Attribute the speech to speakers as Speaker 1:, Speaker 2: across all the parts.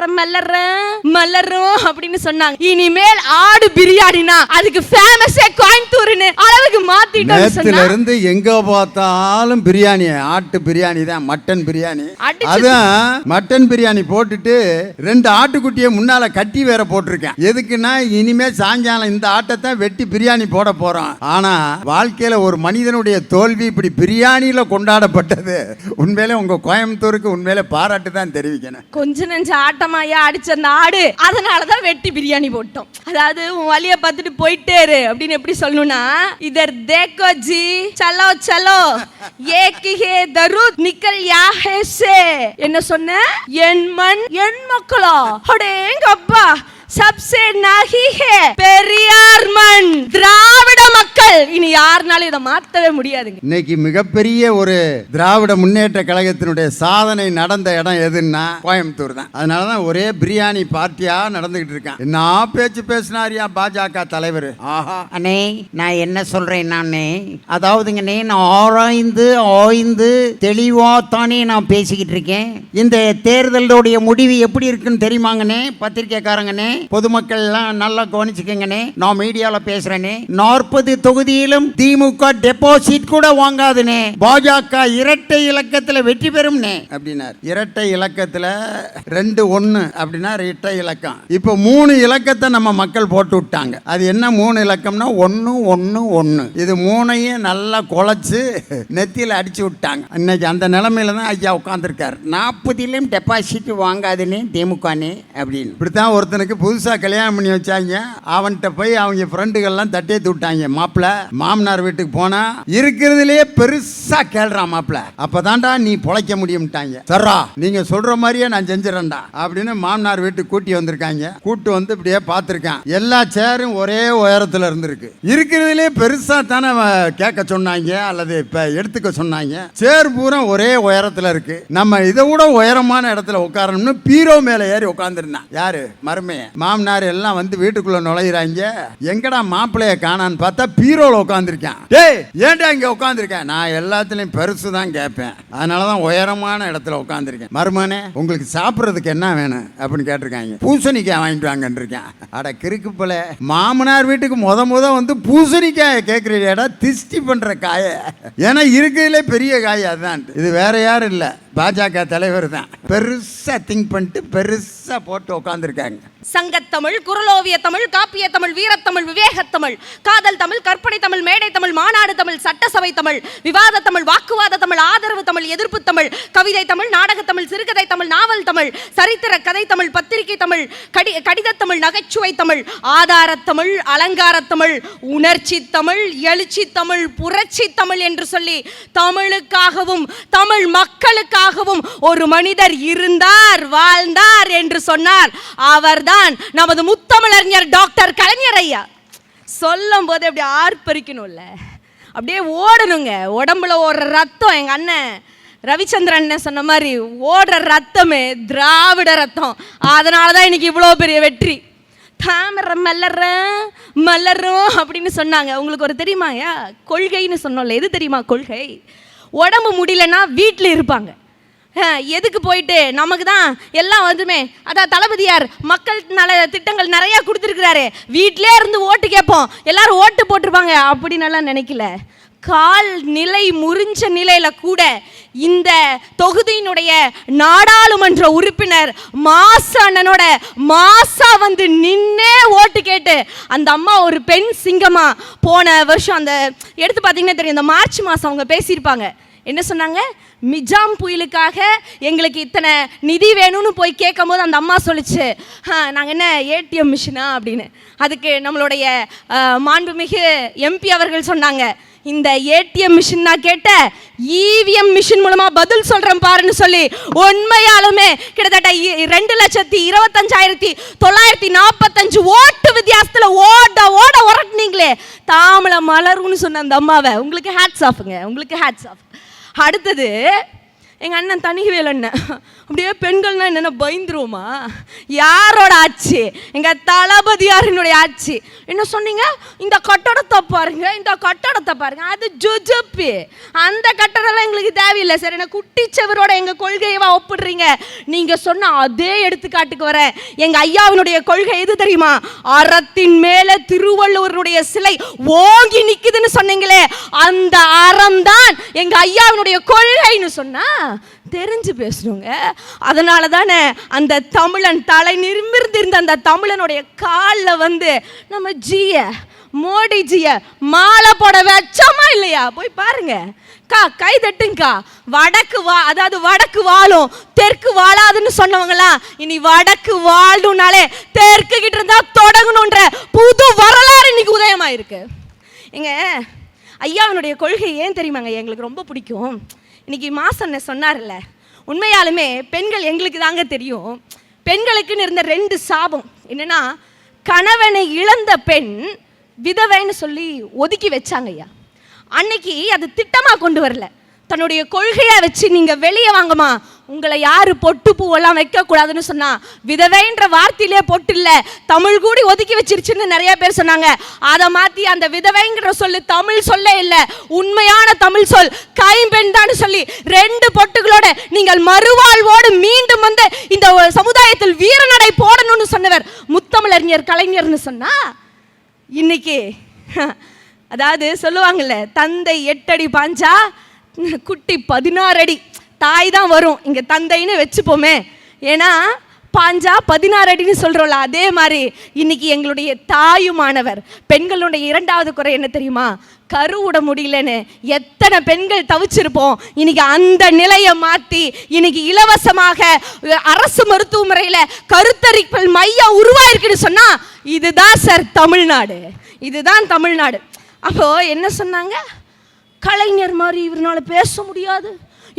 Speaker 1: தாமரை மலரும் மலரும் அப்படின்னு சொன்னாங்க. இனிமேல் ஆடு பிரியாணினா அதுக்கு ஃபேமஸே கோயம்புத்தூர்னு அளவுக்கு
Speaker 2: நேத்துல
Speaker 1: சொன்னா.
Speaker 2: இருந்து எங்க பார்த்தாலும் பிரியாணி ஆட்டு பிரியாணி தான் மட்டன் பிரியாணி.
Speaker 1: அடிச்சு-
Speaker 2: அதான் மட்டன் பிரியாணி போட்டுட்டு ரெண்டு ஆட்டுக்குட்டியை முன்னால கட்டி வேற போட்டிருக்கேன். எதுக்குன்னா இனிமே சாயங்காலம் இந்த ஆட்டத்தை வெட்டி பிரியாணி போட போறோம். ஆனா வாழ்க்கையில ஒரு மனிதனுடைய தோல்வி இப்படி பிரியாணியில கொண்டாடப்பட்டது. உண்மையிலே உங்க கோயம்புத்தூருக்கு உண்மையிலே பாராட்டு தான் தெரிவிக்கணும்.
Speaker 1: கொஞ்ச நெஞ்ச ஆட்டமாயா அடிச்ச அந்த ஆடு அதனாலதான் வெட்டி பிரியாணி போட்டோம். அதாவது உன் வழிய பார்த்துட்டு போயிட்டே இரு அப்படின்னு எப்படி சொல்லணும்னா இதர் தேக்கோ ஜி சலோ சலோ ஏக் ஹே தருத் நிக்கல் யா ஹே சே. என்ன சொன்ன? என் மண் என் மக்களா. அடேங்க அப்பா சப்சே நகி ஹே. பெரியார் மண் திராவிட மக்கள் இனி யாருனாலும் இதை மாத்தவே முடியாதுங்க.
Speaker 2: இன்னைக்கு மிகப்பெரிய ஒரு திராவிட முன்னேற்ற கழகத்தினுடைய சாதனை நடந்த இடம் எதுன்னா கோயம்புத்தூர் தான். அதனால தான் ஒரே பிரியாணி பார்ட்டியா நடந்துகிட்டு இருக்கான். என்ன பேச்சு பேசினாரியா பாஜக தலைவர்? ஆஹா.
Speaker 3: அண்ணே நான் என்ன சொல்றேன் நானே அதாவதுங்கண்ணே நான் ஆராய்ந்து ஆய்ந்து தெளிவாத்தானே நான் பேசிக்கிட்டு இருக்கேன். இந்த தேர்தலுடைய முடிவு எப்படி இருக்குன்னு தெரியுமாங்கண்ணே பத்திரிக்கைக்காரங்கண்ணே பொதுமக்கள் எல்லாம் நல்லா கவனிச்சுக்கங்கண்ணே நான் மீடியாவில் பேசுறேனே நாற்பது தொகுதியிலும் திமுக டெபாசிட் கூட வாங்காதுனே. பாஜக இரட்டை இலக்கத்தில் வெற்றி பெறும்னே.
Speaker 2: அப்படின்னார். இரட்டை இலக்கத்துல ரெண்டு ஒன்னு அப்படின்னா இரட்டை இலக்கம். இப்போ மூணு இலக்கத்தை நம்ம மக்கள் போட்டு விட்டாங்க. அது என்ன மூணு இலக்கம்னா ஒன்று ஒன்று ஒன்று இது மூணையும் நல்லா குழச்சு நெத்தியில் அடிச்சு விட்டாங்க. இன்னைக்கு அந்த நிலைமையில தான் ஐயா உட்காந்துருக்காரு
Speaker 3: நாற்பதிலும் டெபாசிட் வாங்காதுனே திமுகனே அப்படின்னு.
Speaker 2: இப்படித்தான் ஒருத்தனுக்கு புதுசாக கல்யாணம் பண்ணி வச்சாங்க. அவன்கிட்ட போய் அவங்க ஃப்ரெண்டுகள்லாம் தட்டேத்தி விட்டாங்க. மாப்பிள்ள மாமனார் வீட்டுக்கு போனா இருக்கிறதுலயே பெருசா கேள்றான் மாப்பிள்ள அப்பதான்டா நீ பொழைக்க முடியும்ட்டாங்க. சர்ரா நீங்க சொல்ற மாதிரியே நான் செஞ்சிடறேன்டா அப்படின்னு மாமனார் வீட்டுக்கு கூட்டி வந்திருக்காங்க. கூட்டு வந்து இப்படியே பார்த்துருக்கான். எல்லா சேரும் ஒரே உயரத்துல இருந்திருக்கு. இருக்கிறதுலயே பெருசா தானே கேட்க சொன்னாங்க அல்லது இப்ப எடுத்துக்க சொன்னாங்க. சேர் பூரா ஒரே உயரத்துல இருக்கு. நம்ம இதை விட உயரமான இடத்துல உட்காரணும்னு பீரோ மேல ஏறி உட்காந்துருந்தான் யாரு? மருமைய. மாமனார் எல்லாம் வந்து வீட்டுக்குள்ள நுழையிறாங்க. எங்கடா மாப்பிள்ளைய காணான்னு பார்த்தா பீரோ பீரோல உட்காந்துருக்கேன் டேய். ஏன்டா இங்க உட்காந்துருக்கேன் நான் எல்லாத்துலயும் பெருசு தான் கேட்பேன். அதனால தான் உயரமான இடத்துல உட்காந்துருக்கேன் மருமனே உங்களுக்கு சாப்பிட்றதுக்கு என்ன வேணும் அப்படின்னு கேட்டிருக்காங்க. பூசணிக்காய் வாங்கிட்டு வாங்கன்னு இருக்கேன் அட கிறுக்கு போல மாமனார் வீட்டுக்கு முத முத வந்து பூசணிக்காயை கேட்குறீடா திஷ்டி பண்ற காய. ஏன்னா இருக்கிறதுலே பெரிய காய் அதுதான். இது வேற யாரும் இல்லை. பாஜக தலைவர் தான். பெருசா திங்க் பண்ணிட்டு பெருசா போட்டு உட்காந்துருக்காங்க
Speaker 1: சங்கத்தமிழ் குரலோவிய தமிழ் காப்பிய தமிழ் வீரத்தமிழ் விவேகத்தமிழ் காதல் தமிழ் கற்பனை தமிழ் மேடை தமிழ் மாநாடு தமிழ் சட்டசபை தமிழ் விவாத தமிழ் வாக்குவாத தமிழ் ஆதரவு தமிழ் எதிர்ப்பு தமிழ் கவிதை தமிழ் நாடக தமிழ் சிறுகதை தமிழ் நாவல் தமிழ் சரித்திர கதை தமிழ் பத்திரிகை தமிழ் கடி கடித தமிழ் நகைச்சுவை தமிழ் ஆதார தமிழ் அலங்கார தமிழ் உணர்ச்சி தமிழ் எழுச்சி தமிழ் புரட்சி தமிழ் என்று சொல்லி தமிழுக்காகவும் தமிழ் மக்களுக்காகவும் ஒரு மனிதர் இருந்தார் வாழ்ந்தார் என்று சொன்னார். அவர்தான் நமது முத்தமிழறிஞர் டாக்டர் கலைஞர் ஐயா. சொல்லும் போது அப்படி ஆர்ப்பரிக்கணும்ல. அப்படியே ஓடணுங்க. உடம்புல ஓடுற ரத்தம் எங்கள் அண்ணன் ரவிச்சந்திரன் அண்ணன் சொன்ன மாதிரி ஓடுற ரத்தமே திராவிட ரத்தம். அதனால தான் இன்னைக்கு இவ்வளோ பெரிய வெற்றி. தாமரை மலரும் மலரும் அப்படின்னு சொன்னாங்க. உங்களுக்கு ஒரு தெரியுமாயா கொள்கைன்னு சொன்னோம்ல. எது தெரியுமா கொள்கை? உடம்பு முடியலன்னா வீட்டில் இருப்பாங்க. எதுக்கு போயிட்டு? நமக்கு தான் எல்லாம் வந்துமே. அதான் தளபதியார் மக்கள் நல திட்டங்கள் நிறைய கொடுத்துருக்கிறாரு. வீட்டிலே இருந்து ஓட்டு கேட்போம். எல்லாரும் ஓட்டு போட்டிருப்பாங்க. அப்படின்னு எல்லாம் நினைக்கல. கால் நிலை முறிஞ்ச நிலையில கூட இந்த தொகுதியினுடைய நாடாளுமன்ற உறுப்பினர் மாசா அண்ணனோட மாசா வந்து நின்னே ஓட்டு கேட்டு அந்த அம்மா ஒரு பெண் சிங்கமா போன வருஷம் அந்த எடுத்து பார்த்தீங்கன்னா தெரியும் இந்த மார்ச் மாதம் அவங்க பேசியிருப்பாங்க. என்ன சொன்னாங்க? மிஜாம் புயலுக்காக எங்களுக்கு இத்தனை நிதி வேணும்னு போய் கேட்கும்போது அந்த அம்மா சொல்லிச்சு. நாங்கள் என்ன ஏடிஎம் மிஷினா? அப்படின்னு. அதுக்கு நம்மளுடைய மாண்புமிகு எம்பி அவர்கள் சொன்னாங்க. இந்த ஏடிஎம் மிஷின் நான் கேட்ட இவிஎம் மிஷின் மூலமா பதில் சொல்றேன் பாருன்னு சொல்லி உண்மையாலுமே கிட்டத்தட்ட இ- ரெண்டு லட்சத்தி இருபத்தஞ்சாயிரத்தி தொள்ளாயிரத்தி நாற்பத்தஞ்சு ஓட்டு வித்தியாசத்துல ஓட ஓட உரட்டுனீங்களே. தாமலை மலருன்னு சொன்ன அந்த அம்மாவை. உங்களுக்கு ஹேட்ஸ் ஆஃபுங்க உங்களுக்கு ஹேட்ஸ் ஆஃப் அடுத்தது எங்கள் அண்ணன் தனிவேல் அண்ணன். அப்படியே பெண்கள்னா என்னென்ன பயந்துருவோமா? யாரோட ஆட்சி? எங்கள் தளபதியாரினுடைய ஆட்சி. என்ன சொன்னீங்க? இந்த கட்டடத்தை பாருங்க இந்த கட்டடத்தை பாருங்க. அது ஜுஜுப்பி. அந்த கட்டடம்லாம் எங்களுக்கு தேவையில்லை சார். என்ன குட்டிச்சவரோட எங்கள் கொள்கையவா ஒப்பிடுறீங்க? நீங்கள் சொன்ன அதே எடுத்துக்காட்டுக்கு வரேன். எங்கள் ஐயாவினுடைய கொள்கை எது தெரியுமா? அறத்தின் மேலே திருவள்ளுவருடைய சிலை ஓங்கி நிற்குதுன்னு சொன்னீங்களே அந்த அறம் தான் எங்கள் ஐயாவினுடைய கொள்கைன்னு சொன்னா? தெரிஞ்சு பேசணுங்க. அதனால தானே அந்த தமிழன் தலை நிமிர்ந்திருந்த அந்த தமிழனுடைய காலில் வந்து நம்ம ஜிய மோடிஜிய மாலை போட வச்சோமா இல்லையா? போய் பாருங்க. கா கை தட்டுங்கக்கா வடக்கு வா அதாவது வடக்கு வாழும். தெற்கு வாழாதுன்னு சொன்னவங்களாம் இனி வடக்கு வாழணும்னாலே தெற்கு கிட்ட இருந்தா தொடங்கணுன்ற புது வரலாறு இன்னைக்கு உதயமாயிருக்கு. எங்க ஐயாவினுடைய கொள்கை ஏன் தெரியுமாங்க? எங்களுக்கு ரொம்ப பிடிக்கும். இன்னைக்கு மாசன்ன சொன்னார்ல? உண்மையாலுமே பெண்கள் எங்களுக்கு தாங்க தெரியும். பெண்களுக்குன்னு இருந்த ரெண்டு சாபம். என்னன்னா கணவனை இழந்த பெண் விதவைன்னு சொல்லி ஒதுக்கி வச்சாங்க ஐயா. அன்னைக்கு அது திட்டமா கொண்டு வரல. தன்னுடைய கொள்கையை வச்சு நீங்க வெளியே வாங்கம்மா உங்களை யாரு பொட்டு பூவெல்லாம் வைக்க கூடாதுன்னு சொன்னா விதவைன்ற வார்த்தையிலே பொட்டு இல்ல தமிழ் கூடி ஒதுக்கி வச்சிருச்சுன்னு நிறைய பேர் சொன்னாங்க. அதை மாத்தி அந்த விதவைங்கிற சொல்லு தமிழ் சொல்ல இல்ல உண்மையான தமிழ் சொல் கைம்பெண் தான் சொல்லி ரெண்டு பொட்டுகளோட நீங்கள் மறுவாழ்வோடு மீண்டும் வந்து இந்த சமுதாயத்தில் வீரநடை போடணும்னு சொன்னவர் முத்தமிழறிஞர் கலைஞர்னு சொன்னா இன்னைக்கு அதாவது சொல்லுவாங்கல்ல தந்தை எட்டடி பாஞ்சா குட்டி பதினாறு அடி தாய் தான் வரும். இங்கே தந்தைன்னு வச்சுப்போமே. ஏன்னா பாஞ்சா பதினாறு அடின்னு சொல்கிறோம்ல அதே மாதிரி இன்னைக்கு எங்களுடைய தாயுமானவர் பெண்களுடைய இரண்டாவது குறை என்ன தெரியுமா? கருவுட முடியலன்னு எத்தனை பெண்கள் தவிச்சிருப்போம். இன்னைக்கு அந்த நிலையை மாற்றி இன்னைக்கு இலவசமாக அரசு மருத்துவமுறையில் கருத்தரிப்பல் மையம் உருவாயிருக்குன்னு சொன்னால் இதுதான் சார் தமிழ்நாடு. இதுதான் தமிழ்நாடு. அப்போ என்ன சொன்னாங்க? கலைஞர் மாதிரி இவர்னால பேச முடியாது.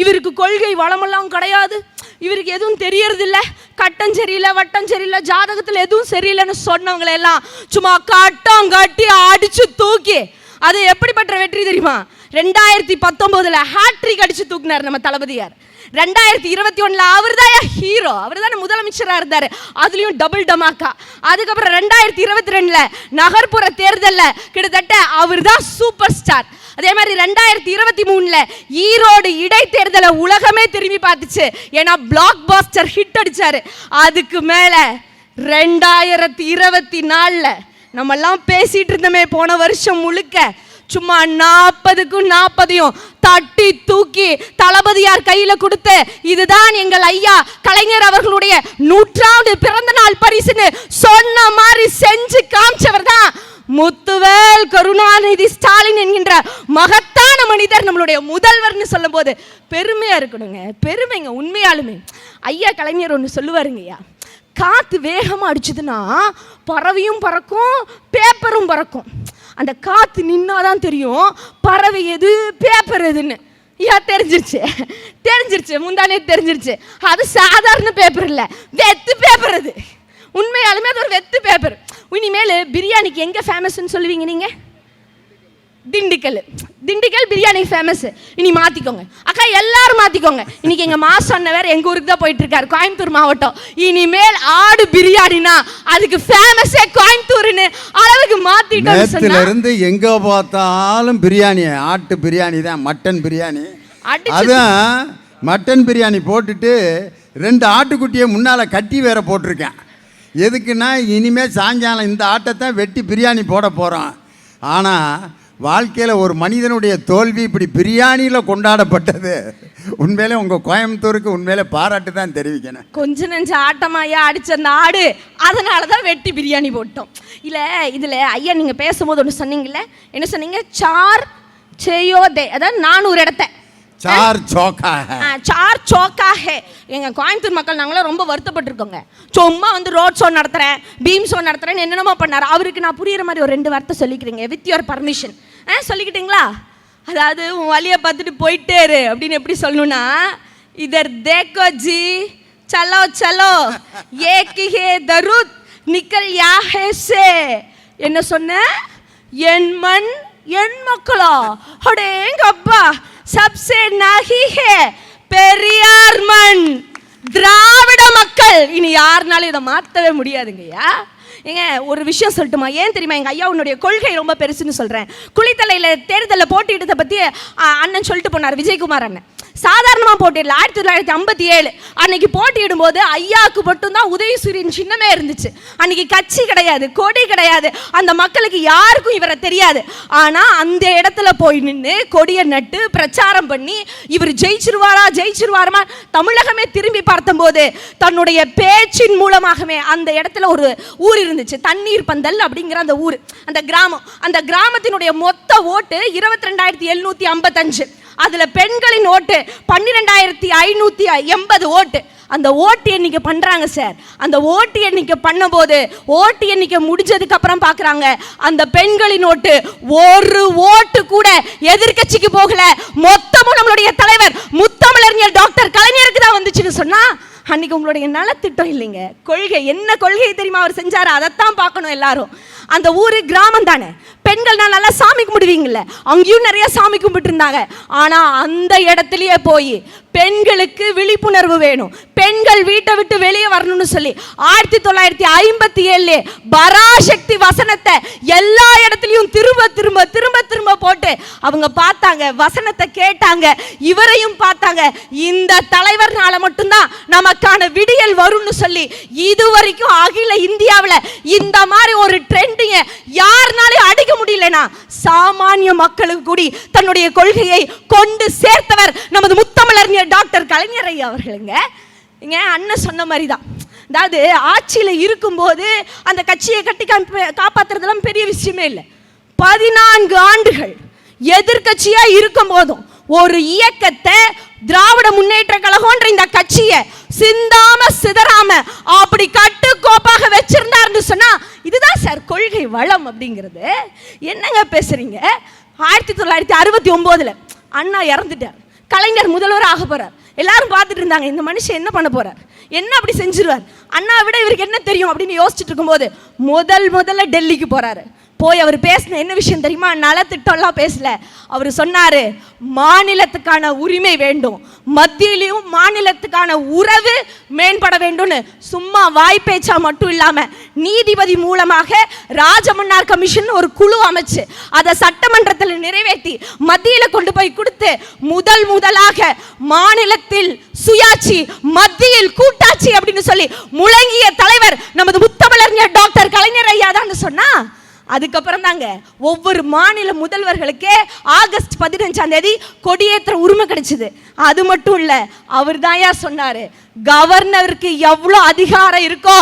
Speaker 1: இவருக்கு கொள்கை வளமெல்லாம் கிடையாது. இவருக்கு எதுவும் தெரியறதில்ல. கட்டம் சரியில்லை வட்டம் சரியில்லை ஜாதகத்தில் எதுவும் சரியில்லைன்னு சொன்னவங்களெல்லாம் சும்மா கட்டம் கட்டி அடிச்சு தூக்கி அது எப்படிப்பட்ட வெற்றி தெரியுமா? ரெண்டாயிரத்தி பத்தொம்போதில் ஹாட்ரிக் அடிச்சு தூக்கினார் நம்ம தளபதியார். ரெண்டாயிரத்தி இருபத்தி ஒண்ணுல அவர் தான் ஹீரோ அவர் தானே முதலமைச்சராக இருந்தார். அதுலேயும் டபுள் டமாக்கா அதுக்கப்புறம் ரெண்டாயிரத்தி இருபத்தி ரெண்டுல நகர்ப்புற தேர்தலில் கிட்டத்தட்ட அவர் தான் சூப்பர் ஸ்டார் அதே மாதிரி ரெண்டாயிரத்தி இருபத்தி மூணுல ஈரோடு இடைத்தேர்தலை உலகமே திரும்பி பார்த்துச்சு. ஏன்னா பிளாக் பாஸ்டர் ஹிட் அடிச்சாரு. அதுக்கு மேல ரெண்டாயிரத்தி இருபத்தி நாலுல நம்மெல்லாம் பேசிட்டு இருந்தோமே போன வருஷம் முழுக்க சும்மா நாற்பதுக்கும் நாற்பதையும் தட்டி தூக்கி தளபதியார் கையில கொடுத்து இதுதான் எங்கள் ஐயா கலைஞர் அவர்களுடைய நூற்றாண்டு பிறந்த நாள் பரிசுன்னு சொன்ன மாதிரி செஞ்சு காமிச்சவர் தான் முத்துவேல் கருணாநிதி ஸ்டாலின் என்கின்ற மகத்தான மனிதர் நம்மளுடைய முதல்வர்னு சொல்லும்போது பெருமையா இருக்கணுங்க பெருமைங்க உண்மையாலுமே. ஐயா கலைஞர் ஒன்று சொல்லுவாருங்கய்யா காத்து வேகமா அடிச்சதுன்னா பறவையும் பறக்கும் பேப்பரும் பறக்கும். அந்த காற்று நின்னாதான் தெரியும். பறவை எது? பேப்பர் எதுன்னு. ஏன் தெரிஞ்சிருச்சு. தெரிஞ்சிருச்சு. முந்தானே தெரிஞ்சிருச்சு. அது சாதாரண பேப்பர் இல்லை. வெத்து பேப்பர் அது. உண்மையாலுமே அது ஒரு வெத்து பேப்பர் இனிமேல் பிரியாணிக்கு எங்கே ஃபேமஸ்ன்னு சொல்லுவீங்க நீங்கள் திண்டுக்கல். திண்டுக்கல் பிரியாணி ஃபேமஸ் இனி மாற்றிக்கோங்க அக்கா எல்லாரும் மாற்றிக்கோங்க இன்னைக்கு எங்கள் மாசம் அண்ணவர் எங்கள் ஊருக்கு தான் போயிட்டு இருக்காரு கோயம்புத்தூர் மாவட்டம். இனிமேல் ஆடு பிரியாணினா அதுக்கு ஃபேமஸே கோயம்புத்தூர்னு அளவுக்கு சொன்னா
Speaker 2: இருந்து எங்க பார்த்தாலும் பிரியாணி ஆட்டு பிரியாணி தான் மட்டன் பிரியாணி. அதான் மட்டன் பிரியாணி போட்டுட்டு ரெண்டு ஆட்டுக்குட்டியை முன்னால கட்டி வேற போட்டிருக்கேன். எதுக்குன்னா இனிமே சாயங்காலம் இந்த ஆட்டை வெட்டி பிரியாணி போட போறோம். ஆனா வாழ்க்கையில் ஒரு மனிதனுடைய தோல்வி இப்படி பிரியாணியில் கொண்டாடப்பட்டது. உண்மையிலே உங்கள் கோயம்புத்தூருக்கு உண்மையிலே பாராட்டு தான் தெரிவிக்கணும்.
Speaker 1: கொஞ்ச நெஞ்ச ஆட்டமாயா அடிச்ச அந்த ஆடு அதனால தான் வெட்டி பிரியாணி போட்டோம். இல்லை இதில் ஐயா நீங்கள் பேசும்போது ஒன்று சொன்னீங்கல்ல? என்ன சொன்னீங்க? சார் செய்யோ தே அதாவது நானூறு இடத்த.
Speaker 2: சார் சோக்கா
Speaker 1: ஆ, சார் சோக்கா ஹே எங்க கோயம்புத்தூர் மக்கள் நாங்களாம் ரொம்ப வருத்தப்பட்டிருக்கோங்க. சும்மா வந்து ரோட் ஷோ நடத்துறேன் பீம் ஷோ நடத்துறேன்னு என்னென்னமோ பண்ணாரு. அவருக்கு நான் புரியுற மாதிரி ஒரு ரெண்டு வார்த்தை சொல்லிக்கிறேங்க வித் யுவர் பர்மிஷன் ஆ சொல்லிக்கிட்டீங்களா? அதாவது உன் வழியை பார்த்துட்டு போயிட்டே இரு அப்படின்னு எப்படி சொல்லணும்னா இதர் தேக்கோ ஜி சலோ சலோ ஏகிஹே தருத் நிக்கல் யாஹேசே என்ன சொன்ன? என் மண் என் மக்களோ? அடேங்க அப்பா. சப்சே நகிஹே பெரியார் மண். திராவிட மக்கள். இனி யாருனாலும் இதை மாற்றவே முடியாதுங்கய்யா. ஏங்க ஒரு விஷயம் சொல்லட்டுமா? ஏன் தெரியுமா? எங்க ஐயா உன்னுடைய கொள்கை ரொம்ப பெருசுன்னு சொல்கிறேன் குளித்தலையில் தேர்தலில் போட்டியிட்டதை பற்றி அண்ணன் சொல்லிட்டு போனார் விஜயகுமார் அண்ணன். சாதாரணமாக போட்டிடல ஆயிரத்தி தொள்ளாயிரத்தி ஐம்பத்தி ஏழு. அன்னைக்கு போட்டியிடும் போது ஐயாவுக்கு மட்டும்தான் உதயசூரியன் சின்னமே இருந்துச்சு. அன்னைக்கு கட்சி கிடையாது கொடி கிடையாது. அந்த மக்களுக்கு யாருக்கும் இவரை தெரியாது. ஆனா அந்த இடத்துல போய் நின்று கொடியை நட்டு பிரச்சாரம் பண்ணி இவர் ஜெயிச்சிருவாரா ஜெயிச்சிருவாருமா தமிழகமே திரும்பி பார்த்தபோது தன்னுடைய பேச்சின் மூலமாகவே அந்த இடத்துல ஒரு ஊர் இருந்துச்சு. தண்ணீர் பந்தல் அப்படிங்கிற அந்த ஊர் அந்த கிராமம். அந்த கிராமத்தினுடைய மொத்த ஓட்டு இருபத்தி ரெண்டாயிரத்தி எழுநூத்தி ஐம்பத்தஞ்சு. அதுல பெண்களின் ஓட்டு பன்னிரெண்டாயிரத்தி ஐநூத்தி எண்பது ஓட்டு. அந்த ஓட்டு எண்ணிக்கை பண்ணுறாங்க சார். அந்த ஓட்டு எண்ணிக்கை பண்ணும்போது ஓட்டு எண்ணிக்கை முடிஞ்சதுக்கு அப்புறம் அந்த பெண்களின் ஓட்டு ஒரு ஓட்டு கூட எதிர்க்கட்சிக்கு போகல. மொத்தமும் நம்மளுடைய தலைவர் முத்தமிழறிஞர் டாக்டர் கலைஞருக்கு தான் வந்துச்சுன்னு சொன்னா அன்னைக்கு உங்களுடைய நலத்திட்டம் இல்லைங்க. கொள்கை என்ன கொள்கை தெரியுமா அவர் செஞ்சாரு? அதைத்தான் பார்க்கணும் எல்லாரும். அந்த ஊர் கிராமம் தானே. பெண்கள்னா நல்லா சாமி கும்பிடுவீங்கல்ல அங்கேயும் நிறைய சாமி கும்பிட்டு இருந்தாங்க அந்த இடத்துலயே போய் பெண்களுக்கு விழிப்புணர்வு வேணும். பெண்கள் வீட்டை விட்டு வெளியே வரணும்னு சொல்லி ஆயிரத்தி தொள்ளாயிரத்தி ஐம்பத்தி ஏழுல பராசக்தி வசனத்தை எல்லா இடத்துலயும் திரும்ப திரும்ப திரும்ப திரும்ப போட்டு அவங்க பார்த்தாங்க வசனத்தை கேட்டாங்க இவரையும் பார்த்தாங்க. இந்த தலைவர்னால மட்டும்தான் நமக்கான விடியல் வரும்னு சொல்லி இது வரைக்கும் அகில இந்தியாவில் இந்த மாதிரி ஒரு ட்ரெண்டிங்க யாருனாலையும் அடிக்க முடியலனா சாமானிய மக்களுக்கு கூடி தன்னுடைய கொள்கையை கொண்டு சேர்த்தவர் நமது முத்தமிழறிஞர் டாக்டர் கலைஞர் ஐயா அவர்களுங்க. இங்க அண்ணன் சொன்ன மாதிரி தான் அதாவது ஆட்சியில் இருக்கும்போது அந்த கட்சியை கட்டி காப்பாற்றுறதுலாம் பெரிய விஷயமே இல்லை. பதினான்கு ஆண்டுகள் எதிர்கட்சியாக இருக்கும் போதும் ஒரு இயக்கத்தை திராவிட முன்னேற்ற கழகம்ன்ற இந்த கட்சியை சிந்தாம சிதறாம அப்படி கட்டுக்கோப்பாக வச்சிருந்தாருன்னு சொன்னா இதுதான் சார் கொள்கை வளம் அப்படிங்கிறது. என்னங்க பேசுறீங்க? ஆயிரத்தி தொள்ளாயிரத்தி அறுபத்தி ஒன்பதுல அண்ணா இறந்துட்டார். கலைஞர் முதல்வர் ஆக போறார். எல்லாரும் பார்த்துட்டு இருந்தாங்க இந்த மனுஷன் என்ன பண்ண போறார்? என்ன அப்படி செஞ்சிருவார்? அண்ணா விட இவருக்கு என்ன தெரியும் அப்படின்னு யோசிச்சுட்டு இருக்கும்போது முதல் முதல்ல டெல்லிக்கு போறாரு. போய் அவர் பேசின என்ன விஷயம் தெரியுமா? நலத்திட்டம்லாம் பேசல. அவர் சொன்னாரு மாநிலத்துக்கான உரிமை வேண்டும். மத்தியிலையும் மாநிலத்துக்கான உறவு மேம்பட வேண்டும்னு. சும்மா வாய்ப்பேச்சா மட்டும் இல்லாம நீதிபதி மூலமாக ராஜமன்னார் கமிஷன் ஒரு குழு அமைச்சு அதை சட்டமன்றத்தில் நிறைவேற்றி மத்தியில கொண்டு போய் கொடுத்து முதல் முதலாக மாநிலத்தில் சுயாட்சி மத்தியில் கூட்டாட்சி அப்படின்னு சொல்லி முழங்கிய தலைவர் நமது முத்தமிழறிஞர் டாக்டர் கலைஞர் ஐயா தான் சொன்னா அதுக்கப்புறம் தாங்க ஒவ்வொரு மாநில முதல்வர்களுக்கே ஆகஸ்ட் பதினஞ்சாம் தேதி கொடியேற்ற உரிமை கிடைச்சது. அது மட்டும் இல்ல அவர் தான் சொன்னாரு கவர்னருக்கு எவ்வளோ அதிகாரம் இருக்கோ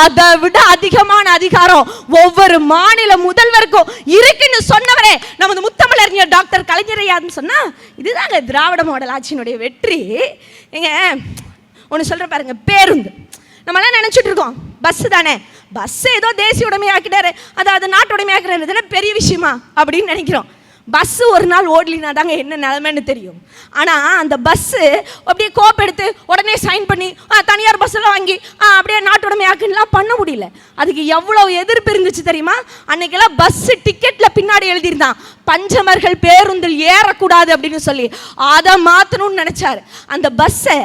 Speaker 1: அதை விட அதிகமான அதிகாரம் ஒவ்வொரு மாநில முதல்வருக்கும் இருக்குன்னு சொன்னவரே நமது முத்தமிழறிஞர் டாக்டர் கலைஞர் ஐயான்னு சொன்னா இதுதாங்க திராவிட மாடல் ஆட்சியினுடைய வெற்றி. ஏங்க ஒன்று சொல்ற பாருங்க பேருந்து. நம்மளாம் நினைச்சிட்டு இருக்கோம் பஸ் தானே. பஸ் ஏதோ தேசிய உடைமையாக்கிட்டாரு அதாவது நாட்டு உடைமையாக்குறது பெரிய விஷயமா? அப்படின்னு நினைக்கிறோம். பஸ் ஒரு நாள் ஓடலினா தாங்க என்ன நிலைமைன்னு தெரியும். ஆனால் அந்த பஸ்ஸு அப்படியே கோப் எடுத்து உடனே சைன் பண்ணி ஆ, தனியார் பஸ்ஸெல்லாம் வாங்கி ஆ, அப்படியே நாட்டுடைமையாக்குலாம் பண்ண முடியல. அதுக்கு எவ்வளோ எதிர்ப்பு இருந்துச்சு தெரியுமா? அன்னைக்கெல்லாம் பஸ்ஸு டிக்கெட்டில் பின்னாடி எழுதியிருந்தான். பஞ்சமர்கள் பேருந்தில் ஏறக்கூடாது அப்படின்னு சொல்லி அதை மாற்றணும்னு நினச்சாரு. அந்த பஸ்ஸை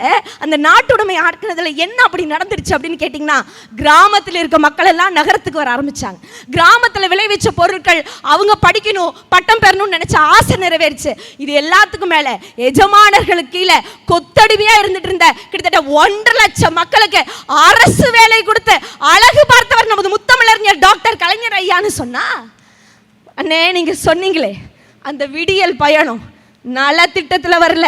Speaker 1: அந்த நாட்டுடைமை ஆட்கினதில் என்ன அப்படி நடந்துருச்சு அப்படின்னு கேட்டிங்கன்னா கிராமத்தில் இருக்க மக்கள் எல்லாம் நகரத்துக்கு வர ஆரம்பித்தாங்க கிராமத்தில் விளைவிச்ச பொருட்கள் அவங்க படிக்கணும் பட்டம் பெறணும்னு நினச்ச ஆசை நிறைவேறுச்சு. இது எல்லாத்துக்கும் மேலே எஜமானர்களுக்கு கீழே கொத்தடிமையாக இருந்துட்டு இருந்த கிட்டத்தட்ட ஒன்றரை லட்சம் மக்களுக்கு அரசு வேலை கொடுத்து அழகு பார்த்தவர் நமது முத்தமிழறிஞர் டாக்டர் கலைஞர் ஐயான்னு சொன்னா அண்ணே நீங்கள் சொன்னீங்களே அந்த விடியல் பயணம். நலத்திட்டத்துல வரல.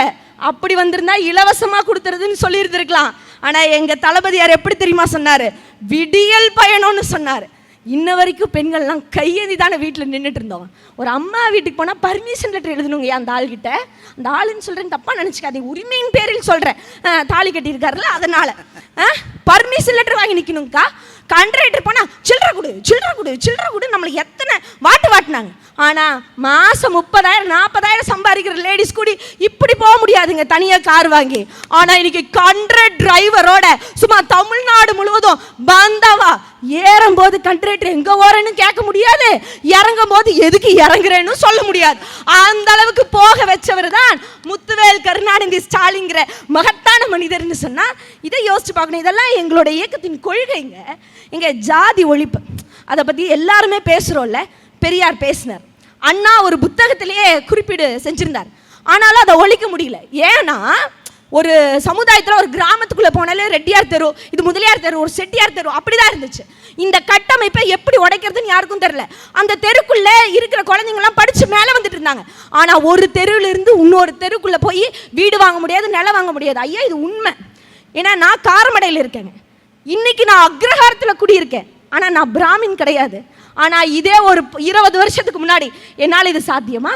Speaker 1: அப்படி வந்திருந்தா இலவசமாக கொடுத்துறதுன்னு சொல்லியிருந்திருக்கலாம். ஆனால் எங்கள் தளபதியார் எப்படி தெரியுமா சொன்னார்? விடியல் பயணம்னு சொன்னார். இன்ன வரைக்கும் பெண்கள்லாம் கையேந்தி தானே வீட்டில் நின்றுட்டு இருந்தோம். ஒரு அம்மா வீட்டுக்கு போனால் பர்மிஷன் லெட்டர் எழுதணுங்க அந்த ஆள்கிட்ட? அந்த ஆளுன்னு சொல்கிறேன் தப்பாக நினச்சிக்காதீங்க. உரிமையின் பேரில் சொல்கிறேன் தாலி கட்டியிருக்காருல்ல அதனால். பர்மிஷன் லெட்டர் வாங்கி நிற்கணுங்க்கா கண்ட்ரேட்டர் போனால் சில்லற கொடு சில்லற கொடு சில்லற கொடு நம்மளுக்கு எத்தனை காட்டினாங்க ஆனால் மாதம் முப்பதாயிரம் நாற்பதாயிரம் சம்பாதிக்கிற லேடிஸ் கூடி இப்படி போக முடியாதுங்க தனியாக கார் வாங்கி. ஆனால் இன்னைக்கு கண்ட்ரட் டிரைவரோட சும்மா தமிழ்நாடு முழுவதும் பந்தாவா ஏறும்போது கண்ட்ரேட்டர் எங்க ஓரன்னு கேட்க முடியாது இறங்கும் போது எதுக்கு இறங்குறேன்னு சொல்ல முடியாது. அந்த அளவுக்கு போக வச்சவர் தான் முத்துவேல் கருணாநிதி ஸ்டாலிங்கிற மகத்தான மனிதர்னு சொன்னால் இதை யோசிச்சு பார்க்கணும். இதெல்லாம் எங்களோட இயக்கத்தின் கொள்கைங்க. இங்க ஜாதி ஒழிப்பு. அதை பத்தி எல்லாருமே பேசுறோம்ல பெரியார் பேசினார். அண்ணா ஒரு புத்தகத்திலேயே குறிப்பீடு செஞ்சிருந்தார். ஆனாலும் அதை ஒழிக்க முடியல. ஏன்னா ஒரு சமுதாயத்தில் ஒரு கிராமத்துக்குள்ளே போனாலே ரெட்டியார் தெரு இது முதலியார் தெரு ஒரு செட்டியார் தெரு அப்படிதான் இருந்துச்சு. இந்த கட்டமைப்பை எப்படி உடைக்கிறதுன்னு யாருக்கும் தெரில அந்த தெருக்குள்ளே இருக்கிற குழந்தைங்கள்லாம் படித்து மேலே வந்துட்டு இருந்தாங்க. ஆனால் ஒரு தெருவிலிருந்து இன்னொரு தெருக்குள்ளே போய் வீடு வாங்க முடியாது நிலம் வாங்க முடியாது. ஐயா இது உண்மை. ஏன்னா நான் காரமடையில் இருக்கேங்க. இன்னைக்கு நான் அக்ரஹாரத்தில் குடியிருக்கேன். ஆனால் நான் பிராமின் கிடையாது. ஆனால் இதே ஒரு இருபது வருஷத்துக்கு முன்னாடி என்னால் இது சாத்தியமா?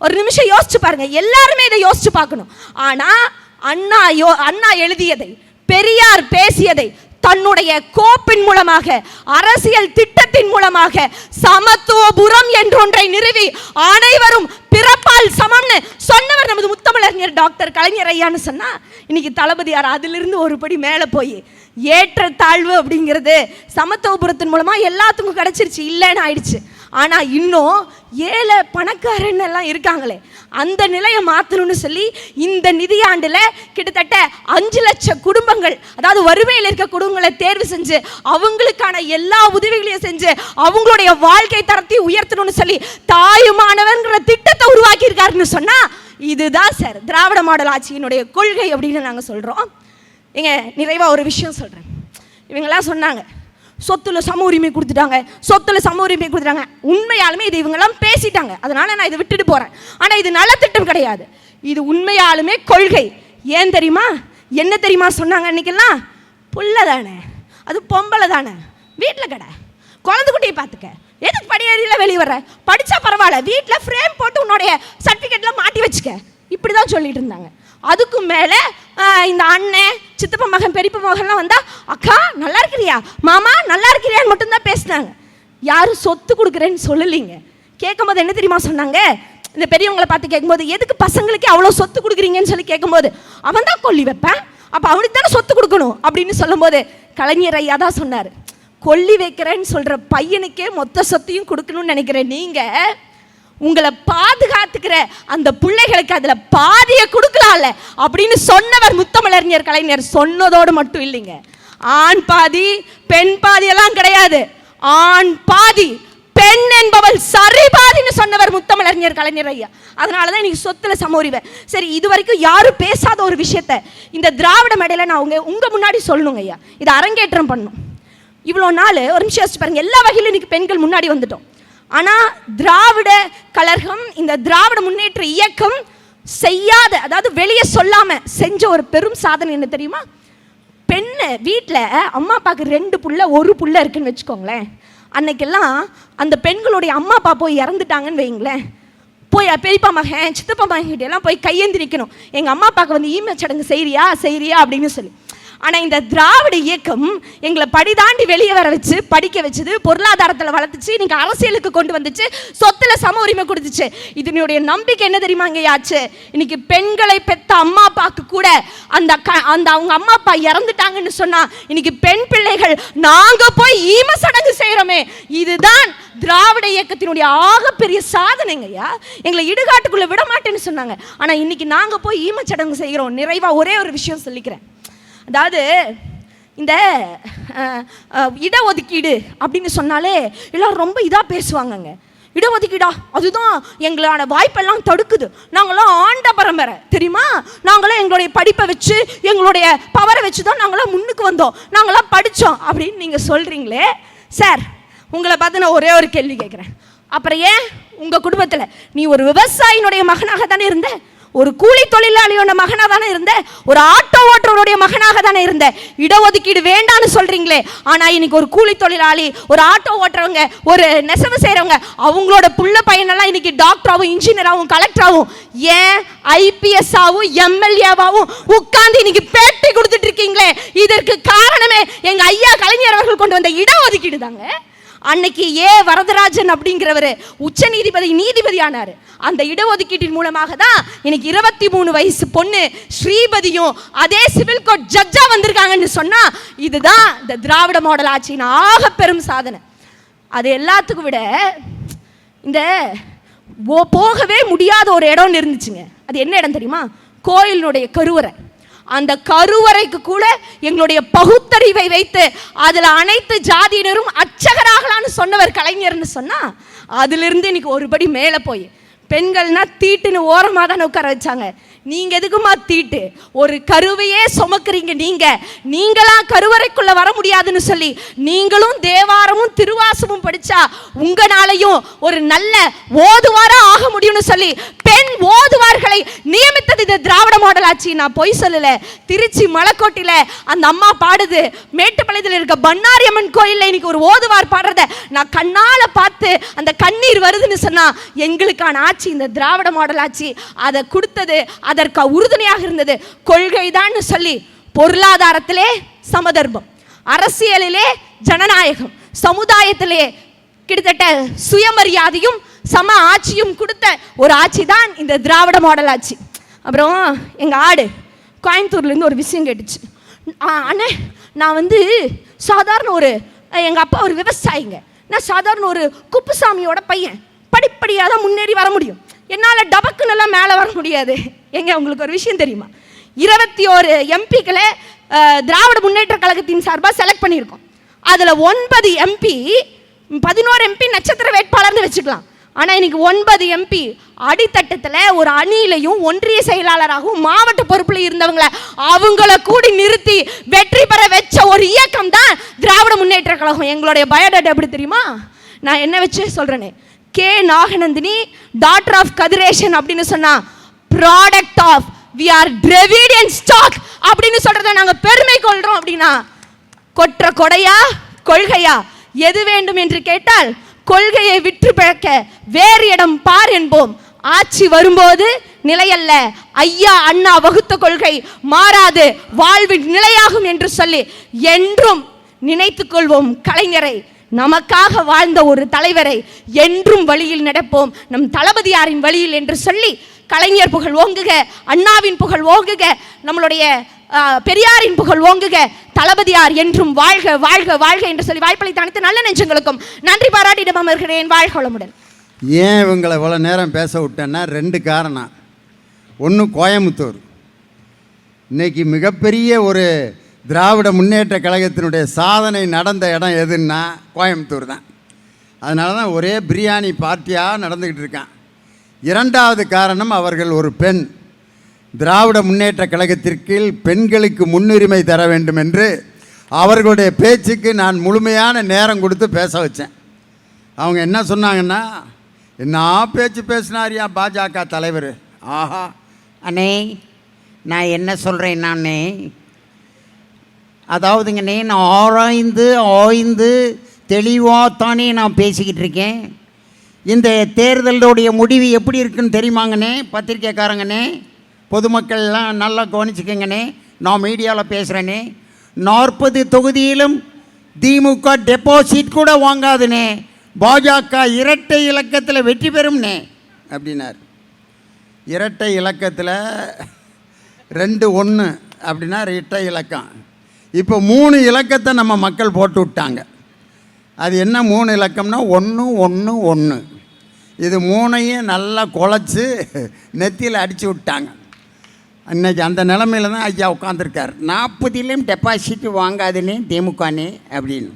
Speaker 1: ஒரு நிமிஷம் யோசிச்சு பாருங்க. எல்லாருமே இதை யோசிச்சு பார்க்கணும். ஆனால் அண்ணா யோ அண்ணா எழுதியதை பெரியார் பேசியதை தன்னுடைய கோப்பின் மூலமாக அரசியல் திட்டத்தின் மூலமாக சமத்துவபுரம் என்றொன்றை நிறுவி அனைவரும் பிறப்பால் சமம்னு சொன்னவர் நமது முத்தமிழறிஞர் டாக்டர் கலைஞர் ஐயான்னு சொன்னா இன்னைக்கு தளபதியார் அதிலிருந்து ஒரு படி மேலே போய் ஏற்ற தாழ்வு அப்படிங்கிறது சமத்துவபுரத்தின் மூலமா எல்லாத்துக்கும் கிடைச்சிருச்சு இல்லைன்னு ஆயிடுச்சு. ஆனா இன்னும் ஏழை பணக்காரன் எல்லாம் இருக்காங்களே அந்த நிலையை மாற்றணும்னு சொல்லி இந்த நிதியாண்டுல கிட்டத்தட்ட அஞ்சு லட்சம் குடும்பங்கள் அதாவது வறுமையில் இருக்க குடும்பங்களை தேர்வு செஞ்சு அவங்களுக்கான எல்லா உதவிகளையும் செஞ்சு அவங்களுடைய வாழ்க்கை தரத்தை உயர்த்தணும்னு சொல்லி தாயுமானவங்கிற திட்டத்தை உருவாக்கியிருக்காருன்னு சொன்னால் சொன்னா இதுதான் சார் திராவிட மாடல் ஆட்சியினுடைய கொள்கை அப்படின்னு நாங்கள் சொல்றோம். ஏங்க நிறைவாக ஒரு விஷயம் சொல்கிறேன் இவங்கெல்லாம் சொன்னாங்க சொத்துல சம உரிமை கொடுத்துட்டாங்க சொத்துல சம உரிமை கொடுத்துட்டாங்க. உண்மையாலுமே இது இவங்கெல்லாம் பேசிட்டாங்க. அதனால நான் இதை விட்டுட்டு போகிறேன் ஆனால் இது நலத்திட்டம் கிடையாது. இது உண்மையாலுமே கொள்கை. ஏன் தெரியுமா? என்ன தெரியுமா சொன்னாங்க அன்னைக்கெல்லாம்? புள்ள தானே அது பொம்பளை தானே வீட்டில் கடை. குழந்தை குட்டியை பார்த்துக்க. எதுக்கு படியறியில் வெளியே வர்ற? படித்தா பரவாயில்ல. வீட்டில் ஃப்ரேம் போட்டு உன்னுடைய சர்டிஃபிகேட்டில் மாட்டி வச்சுக்க. இப்படி தான் சொல்லிட்டு இருந்தாங்க. அதுக்கு மேலே இந்த அண்ணன் சித்தப்பா மகன் பெரியப்பா மகன்லாம் வந்தா அக்கா நல்லா இருக்கிறியா? மாமா நல்லா இருக்கிறியான்னு மட்டும்தான் பேசினாங்க. யாரும் சொத்து கொடுக்குறேன்னு சொல்லலைங்க. கேட்கும்போது என்ன தெரியுமா சொன்னாங்க? இந்த பெரியவங்களை பார்த்து கேட்கும்போது எதுக்கு பசங்களுக்கு அவ்வளோ சொத்து கொடுக்குறீங்கன்னு சொல்லி கேட்கும்போது அவன் தான் கொல்லி வைப்பேன். அப்போ அவனுக்கு தானே சொத்து கொடுக்கணும்? அப்படின்னு சொல்லும்போது கலைஞர் ஐயா தான் சொன்னார். கொல்லி வைக்கிறேன்னு சொல்கிற பையனுக்கே மொத்த சொத்தையும் கொடுக்கணும்னு நினைக்கிறேன் நீங்கள் உங்களை பாதுகாத்துக்கிற அந்த பிள்ளைகளுக்கு அதில் பாதியை கொடுக்கலாம்ல அப்படின்னு சொன்னவர் முத்தமிழறிஞர் கலைஞர் சொன்னதோடு மட்டும் இல்லைங்க. ஆண் பாதி பெண் பாதி எல்லாம் கிடையாது. ஆண் பாதி பெண் என்பவள் சரி பாதின்னு சொன்னவர் முத்தமிழறிஞர் கலைஞர் ஐயா. அதனால தான் இன்னைக்கு சொத்துல சமோரிவை. சரி இது வரைக்கும் யாரும் பேசாத ஒரு விஷயத்த இந்த திராவிட மேடையில் நான் உங்க உங்க முன்னாடி சொல்லணுங்க ஐயா. இதை அரங்கேற்றம் பண்ணும். இவ்வளோ நாள் ஒரு நிமிஷம் யோசிச்சு பாருங்க. எல்லா வகையிலும் இன்னைக்கு பெண்கள் முன்னாடி வந்துட்டோம். ஆனால் திராவிட கழகம் இந்த திராவிட முன்னேற்ற இயக்கம் செய்யாத அதாவது வெளியே சொல்லாமல் செஞ்ச ஒரு பெரும் சாதனை என்ன தெரியுமா? பெண்ணு வீட்டில் அம்மா அப்பாவுக்கு ரெண்டு புள்ள ஒரு புள்ள இருக்குன்னு வச்சுக்கோங்களேன். அன்னைக்கெல்லாம் அந்த பெண்களுடைய அம்மா அப்பா போய் இறந்துட்டாங்கன்னு வைங்களேன் போய் பெரியப்பா மகன் சித்தப்பா மகன் கிட்ட எல்லாம் போய் கையேந்திரிக்கணும். எங்கள் அம்மா அப்பாவுக்கு வந்து ஈம சடங்கு செய்றியா செய்றியா அப்படின்னு சொல்லி. ஆனால் இந்த திராவிட இயக்கம் எங்களை படி தாண்டி வெளியே வர வச்சு படிக்க வச்சது பொருளாதாரத்தில் வளர்த்துச்சு இன்னைக்கு அரசியலுக்கு கொண்டு வந்துச்சு சொத்துல சம உரிமை கொடுத்துச்சு. இதனுடைய நம்பிக்கை என்ன தெரியுமாங்க யாச்சு இன்னைக்கு பெண்களை பெத்த அம்மா அப்பாவுக்கு கூட அந்த க அந்த அவங்க அம்மா அப்பா இறந்துட்டாங்கன்னு சொன்னால் இன்னைக்கு பெண் பிள்ளைகள் நாங்கள் போய் ஈம சடங்கு செய்கிறோமே இதுதான் திராவிட இயக்கத்தினுடைய ஆகப்பெரிய சாதனைங்கய்யா எங்களை இடுகாட்டுக்குள்ளே விட மாட்டேன்னு சொன்னாங்க. ஆனால் இன்னைக்கு நாங்கள் போய் ஈமச்சடங்கு செய்கிறோம். நிறைவாக ஒரே ஒரு விஷயம் சொல்லிக்கிறேன். அதாவது இந்த இடஒதுக்கீடு அப்படின்னு சொன்னாலே எல்லாரும் ரொம்ப இதாக பேசுவாங்கங்க. இடஒதுக்கீடா? அதுதான் எங்களான வாய்ப்பெல்லாம் தடுக்குது. நாங்களாம் ஆண்ட பரம்பரை. தெரியுமா? நாங்களாம் எங்களுடைய படிப்பை வச்சு எங்களுடைய பவரை வச்சு தான் நாங்களாம் முன்னுக்கு வந்தோம். நாங்களாம் படித்தோம் அப்படின்னு நீங்கள் சொல்கிறீங்களே சார் உங்களை பார்த்து நான் ஒரே ஒரு கேள்வி கேட்குறேன். அப்புறம் ஏன் உங்கள் குடும்பத்தில் நீ ஒரு விவசாயினுடைய மகனாக தானே இருந்தேன் ஒரு கூலி தொழிலாளியோட மகனாக தானே இருந்த ஒரு ஆட்டோ ஓட்டுறவருடைய மகனாக தானே இருந்த. இடஒதுக்கீடு வேண்டான்னு சொல்றீங்களே ஆனால் இன்னைக்கு ஒரு கூலி தொழிலாளி ஒரு ஆட்டோ ஓட்டுறவங்க ஒரு நெசவு செய்கிறவங்க அவங்களோட புள்ள பையனெல்லாம் இன்னைக்கு டாக்டராகவும் இன்ஜினியராகவும் கலெக்டராகவும் ஏன் ஐபிஎஸ்ஸாகவும் எம்எல்ஏவாகவும் உட்கார்ந்து இன்னைக்கு பேட்டி கொடுத்துட்டு இருக்கீங்களே? இதற்கு காரணமே எங்கள் ஐயா கலைஞர் அவர்கள் கொண்டு வந்த இடஒதுக்கீடு தாங்க அன்னைக்கு ஏ வரதராஜன் அப்படிங்கிறவர் உச்ச நீதிபதி நீதிபதி ஆனாரு அந்த இடஒதுக்கீட்டின் மூலமாக தான் இன்னைக்கு இருபத்தி மூணு வயசு பொண்ணு ஸ்ரீபதியும் அதே சிவில் கோர்ட் ஜட்ஜா வந்திருக்காங்கன்னு சொன்னா இதுதான் இந்த திராவிட மாடல் ஆட்சியின் ஆக பெரும் சாதனை. அது எல்லாத்துக்கும் விட இந்த ஓ போகவே முடியாத ஒரு இடம்னு இருந்துச்சுங்க. அது என்ன இடம் தெரியுமா? கோயிலினுடைய கருவறை. அந்த கருவறைக்கு கூட எங்களுடைய பகுத்தறிவை வைத்து அதில் அனைத்து ஜாதியினரும் அர்ச்சகராகலான்னு சொன்னவர் கலைஞர்னு சொன்னா அதிலிருந்து இன்னைக்கு ஒருபடி மேலே போய் பெண்கள்னா தீட்டுன்னு ஓரமாக தானே உட்கார வச்சாங்க. நீங்க எதுக்குமா தீட்டு? ஒரு கருவையே சுமக்குறீங்க நீங்க. நீங்களா கருவறைக்குள்ள வர முடியாதுன்னு சொல்லி நீங்களும் தேவாரமும் திருவாசமும் படிச்சா உங்களாலையும் ஒரு நல்ல ஓதுவாரா ஆக முடியும்னு சொல்லி பெண் ஓதுவார்களை நியமித்தது இது திராவிட மாடல் ஆட்சி. நான் பொய் சொல்லல. திருச்சி மலைக்கோட்டில அந்த அம்மா பாடுது. மேட்டுப்பாளையத்தில் இருக்க பண்ணாரி அம்மன் கோயில்ல இன்னைக்கு ஒரு ஓதுவார் பாடுறத நான் கண்ணால பார்த்து அந்த கண்ணீர் வருதுன்னு சொன்னா எங்களுக்கான ஆட்சி இந்த திராவிட மாடல் ஆட்சி அதை கொடுத்தது அதற்கு உறுதுணையாக இருந்தது. கொள்கைதான்னு சொல்லி பொருளாதாரத்திலே சமதர்மம் அரசியலிலே ஜனநாயகம் சமுதாயத்திலே கிட்டத்தட்ட சுயமரியாதையும் சம ஆட்சியும் கொடுத்த ஒரு ஆட்சி தான் இந்த திராவிட மாடல் ஆட்சி. அப்புறம் எங்கள் ஆடு கோயம்புத்தூர்லேருந்து ஒரு விஷயம் கேட்டுச்சு. அண்ணே நான் வந்து சாதாரண ஒரு எங்கள் அப்பா ஒரு விவசாயிங்க. நான் சாதாரண ஒரு குப்புசாமியோட பையன். படிப்படியாக தான் முன்னேறி வர முடியும். என்னால் டபக்குன்னெல்லாம் மேலே வர முடியாது. எங்க உங்களுக்கு ஒரு விஷயம் தெரியுமா? இருபத்தி ஒரு எம்பிக்களை திராவிட முன்னேற்ற கழகத்தின் சார்பாக செலக்ட் பண்ணியிருக்கோம். அதில் ஒன்பது எம்பி பதினோரு எம்பி நட்சத்திர வேட்பாளர்னு வச்சுக்கலாம். ஆனால் இன்னைக்கு ஒன்பது எம்பி அடித்தட்டத்தில் ஒரு அணியிலையும் ஒன்றிய செயலாளராகவும் மாவட்ட பொறுப்பில் இருந்தவங்களை அவங்கள கூடி நிறுத்தி வெற்றி பெற வச்ச ஒரு இயக்கம் தான் திராவிட முன்னேற்ற கழகம். எங்களுடைய பயோடேட்டா எப்படி தெரியுமா? நான் என்ன வச்சு சொல்கிறேனே K Naganandini doctor of Kathiresan அப்படின்னு சொன்னா product of we are Dravidian stock அப்படின்னு சொல்றத நாங்க பெருமை கொள்றோம் அப்படின்னா கொற்ற கொடையா கொள்கையா? எது வேண்டும் என்று கேட்டால் கொள்கையை விற்று பிழக்க வேறு இடம் பார் என்போம். ஆட்சி வரும்போது நிலையல்ல. ஐயா அண்ணா வகுத்த கொள்கை மாறாது. வாழ்வின் நிலையாகும் என்று சொல்லி என்றும் நினைத்துக் கொள்வோம் கலைஞரை. நமக்காக வாழ்ந்த ஒரு தலைவரை என்றும் வழியில் நடப்போம். நம் தளபதியாரின் வழியில் என்று சொல்லி கலைஞர் புகழ் ஓங்குக அண்ணாவின் புகழ் ஓங்குக நம்மளுடைய பெரியாரின் புகழ் ஓங்குக தளபதியார் என்றும் வாழ்க வாழ்க வாழ்க என்று சொல்லி வாய்ப்பளித்த அனைத்து நல்ல நெஞ்சங்களுக்கும் நன்றி பாராட்டிடம் அமர்கிறேன் வாழ்க வளமுடன்.
Speaker 2: ஏன் இவங்களை இவ்வளோ நேரம் பேச விட்டேன்னா ரெண்டு காரணம். ஒன்று கோயம்புத்தூர். இன்னைக்கு மிகப்பெரிய ஒரு திராவிட முன்னேற்ற கழகத்தினுடைய சாதனை நடந்த இடம் எதுன்னா கோயம்புத்தூர் தான். அதனால தான் ஒரே பிரியாணி பார்ட்டியாக நடந்துக்கிட்டு இருக்கான். இரண்டாவது காரணம் அவர்கள் ஒரு பெண். திராவிட முன்னேற்ற கழகத்திற்கு பெண்களுக்கு முன்னுரிமை தர வேண்டும் என்று அவர்களுடைய பேச்சுக்கு நான் முழுமையான நேரம் கொடுத்து பேச வச்சேன். அவங்க என்ன சொன்னாங்கன்னா என்ன பேச்சு பேசினாரியா பாஜக தலைவர்? ஆஹா.
Speaker 3: அண்ணே நான் என்ன சொல்கிறேன் நானே அதாவதுங்கண்ணே நான் ஆராய்ந்து ஆய்ந்து தெளிவாகத்தானே நான் பேசிக்கிட்டு இருக்கேன். இந்த தேர்தலுடைய முடிவு எப்படி இருக்குன்னு தெரியுமாங்கண்ணே? பத்திரிக்கைக்காரங்கண்ணே பொதுமக்கள்லாம் நல்லா கவனிச்சுக்கங்கண்ணே. நான் மீடியாவில் பேசுகிறேனே நாற்பது தொகுதியிலும் திமுக டெபாசிட் கூட வாங்காதுண்ணே. பாஜக இரட்டை இலக்கத்தில் வெற்றி பெறும்னே
Speaker 2: அப்படின்னார். இரட்டை இலக்கத்தில் ரெண்டு ஒன்று அப்படின்னா இரட்டை இலக்கம். இப்போ மூணு இலக்கத்தை நம்ம மக்கள் போட்டு விட்டாங்க. அது என்ன மூணு இலக்கம்னா ஒன்று ஒன்று ஒன்று இது மூணையும் நல்லா குழச்சி நெத்தியில் அடித்து விட்டாங்க. இன்னைக்கு அந்த நிலமையில தான் ஐயா உட்காந்துருக்கார்
Speaker 3: நாற்பதிலும் டெபாசிட் வாங்காதுன்னு திமுகனே அப்படின்னு.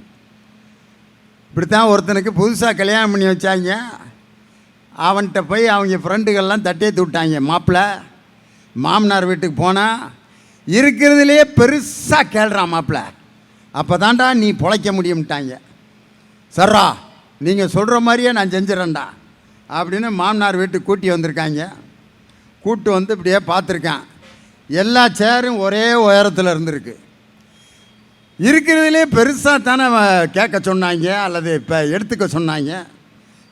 Speaker 2: இப்படித்தான் ஒருத்தனுக்கு புதுசாக கல்யாணம் பண்ணி வச்சாங்க. அவன்கிட்ட போய் அவங்க ஃப்ரெண்டுகள்லாம் தட்டேத்து விட்டாங்க. மாப்பிள்ளை மாமனார் வீட்டுக்கு போனால் இருக்கிறதுலையே பெருசாக கேள்றா மாப்பிள்ள அப்போ தான்டா நீ பொழைக்க முடியும்ட்டாங்க. சர்ரா நீங்கள் சொல்கிற மாதிரியே நான் செஞ்சிடறேன்டா அப்படின்னு மாமனார் வீட்டுக்கு கூட்டி வந்திருக்காங்க. கூட்டு வந்து இப்படியே பார்த்துருக்கேன். எல்லா சேரும் ஒரே உயரத்தில் இருந்திருக்கு. இருக்கிறதுலே பெருசாக தானே கேட்க சொன்னாங்க அல்லது இப்போ எடுத்துக்க சொன்னாங்க.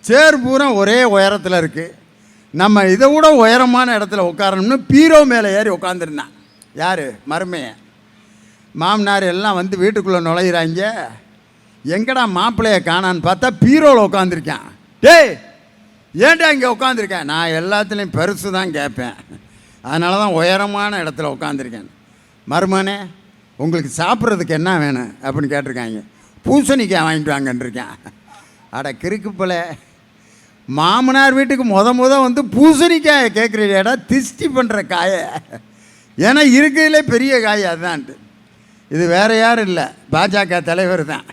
Speaker 2: சேர் பூரா ஒரே உயரத்தில் இருக்குது நம்ம இதை விட உயரமான இடத்துல உட்காரணும்னு பீரோ மேலே ஏறி உட்காந்துருந்தேன் யார்? மருமையன் மாமனார் எல்லாம் வந்து வீட்டுக்குள்ளே நுழையிறாங்க. எங்கடா மாப்பிள்ளைய காணான்னு பார்த்தா பீரோவில் உட்காந்துருக்கேன் டேய் ஏன்டா இங்கே உட்காந்துருக்கேன் நான் எல்லாத்துலேயும் பெருசு தான் கேட்பேன் அதனால தான் உயரமான இடத்துல உட்காந்துருக்கேன் மருமனே உங்களுக்கு சாப்பிட்றதுக்கு என்ன வேணும் அப்படின்னு கேட்டிருக்காங்க. பூசணிக்காய் வாங்கிட்டு வாங்கன்றிருக்கேன். அட கிறுக்கு போல மாமனார் வீட்டுக்கு முத முத வந்து பூசணிக்காயை கேட்குறீடா திஷ்டி பண்ணுற காயை. ஏன்னா இருக்கிறதுலே பெரிய காய் அதுதான்ட்டு. இது வேறு யாரும் இல்லை. பாஜக தலைவர் தான்.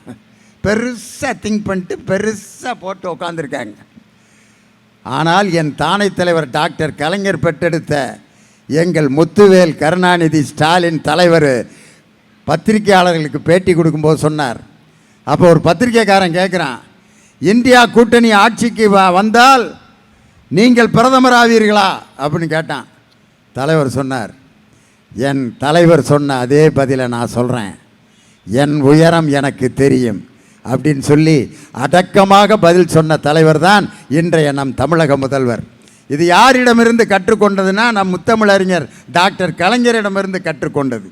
Speaker 2: பெருசாக திங்க் பண்ணிட்டு பெருசாக போட்டு உட்காந்துருக்காங்க ஆனால் என் தானை தலைவர் டாக்டர் கலைஞர் பெற்றெடுத்த எங்கள் முத்துவேல் கருணாநிதி ஸ்டாலின் தலைவர் பத்திரிகையாளர்களுக்கு பேட்டி கொடுக்கும்போது சொன்னார். அப்போ ஒரு பத்திரிக்கைக்காரன் கேட்குறான் இந்தியா கூட்டணி ஆட்சிக்கு வ- வந்தால் நீங்கள் பிரதமர் ஆவீர்களா அப்படின்னு கேட்டான். தலைவர் சொன்னார் என் தலைவர் சொன்ன அதே பதிலை நான் சொல்கிறேன் என் உயரம் எனக்கு தெரியும் அப்படின்னு சொல்லி அடக்கமாக பதில் சொன்ன தலைவர் தான் இன்றைய நம் தமிழக முதல்வர். இது யாரிடமிருந்து கற்றுக்கொண்டதுன்னா நம் முத்தமிழறிஞர் டாக்டர் கலைஞரிடமிருந்து கற்றுக்கொண்டது.